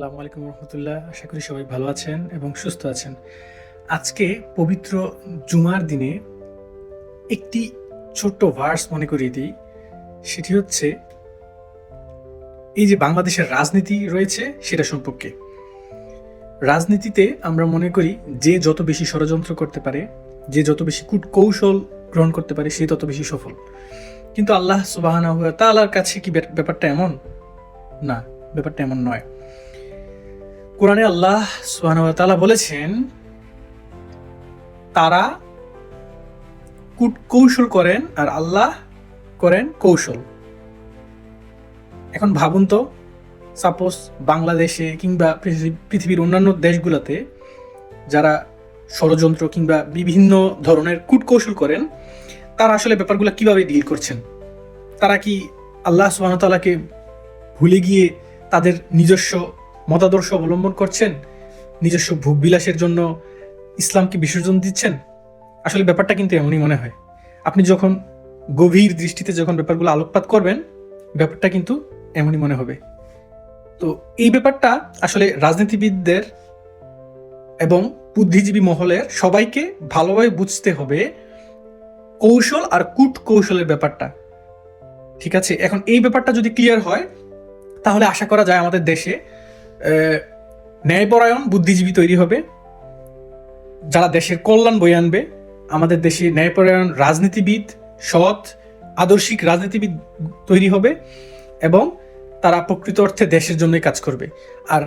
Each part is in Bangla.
আসসালামু আলাইকুম রহমতুল্লাহ। আশা করি সবাই ভালো আছেন এবং সুস্থ আছেন। আজকে পবিত্র জুমার দিনে একটি ছোট্ট ভার্স মনে করিয়ে দিই। সেটি হচ্ছে, এই যে বাংলাদেশের রাজনীতি রয়েছে সেটা সম্পর্কে। রাজনীতিতে আমরা মনে করি যে যত বেশি ষড়যন্ত্র করতে পারে, যে যত বেশি কূট কৌশল গ্রহণ করতে পারে, সে তত বেশি সফল। কিন্তু আল্লাহ সুবাহ তালার কাছে কি ব্যাপারটা এমন? না, ব্যাপারটা এমন নয়। কোরআনে আল্লাহ সুবহানাহু বলেছেন, তারা কূট কৌশল করেন আর আল্লাহ করেন কৌশল। এখন ভাবুন তো সাপোজ বাংলাদেশে কিংবা পৃথিবীর অন্যান্য দেশগুলোতে যারা ষড়যন্ত্র কিংবা বিভিন্ন ধরনের কূটকৌশল করেন, তারা আসলে ব্যাপারগুলো কীভাবে ডিল করছেন? তারা কি আল্লাহ সুবাহতালাকে ভুলে গিয়ে তাদের নিজস্ব মতাদর্শ অবলম্বন করছেন? নিজস্ব ভোগ বিলাসের জন্য ইসলামকে বিসর্জন দিচ্ছেন? আসলে ব্যাপারটা কিন্তু এমনই মনে হয়। আপনি যখন গভীর দৃষ্টিতে যখন ব্যাপারগুলো আলোকপাত করবেন, ব্যাপারটা কিন্তু এমনই মনে হবে। তো এই ব্যাপারটা আসলে রাজনীতিবিদদের এবং বুদ্ধিজীবী মহলের সবাইকে ভালোভাবে বুঝতে হবে কৌশল আর কূট কৌশলের ব্যাপারটা। ঠিক আছে? এখন এই ব্যাপারটা যদি ক্লিয়ার হয়, তাহলে আশা করা যায় আমাদের দেশে ন্যায়পরায়ণ বুদ্ধিজীবী তৈরি হবে, যারা দেশের কল্যাণ বয়ে আনবে। আমাদের দেশে ন্যায়পরায়ণ রাজনীতিবিদ, সৎ, আদর্শিক রাজনীতিবিদ তৈরি হবে এবং তারা প্রকৃত অর্থে দেশের জন্যই কাজ করবে। আর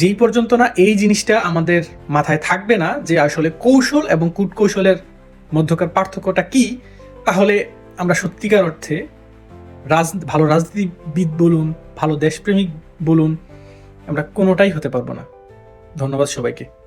যেই পর্যন্ত না এই জিনিসটা আমাদের মাথায় থাকবে না যে আসলে কৌশল এবং কূটকৌশলের মধ্যকার পার্থক্যটা কি, তাহলে আমরা সত্যিকার অর্থে রাজ, ভালো রাজনীতিবিদ বলুন, ভালো দেশপ্রেমিক বলুন আমরা কোনোটাই হতে পারব না। ধন্যবাদ সবাইকে।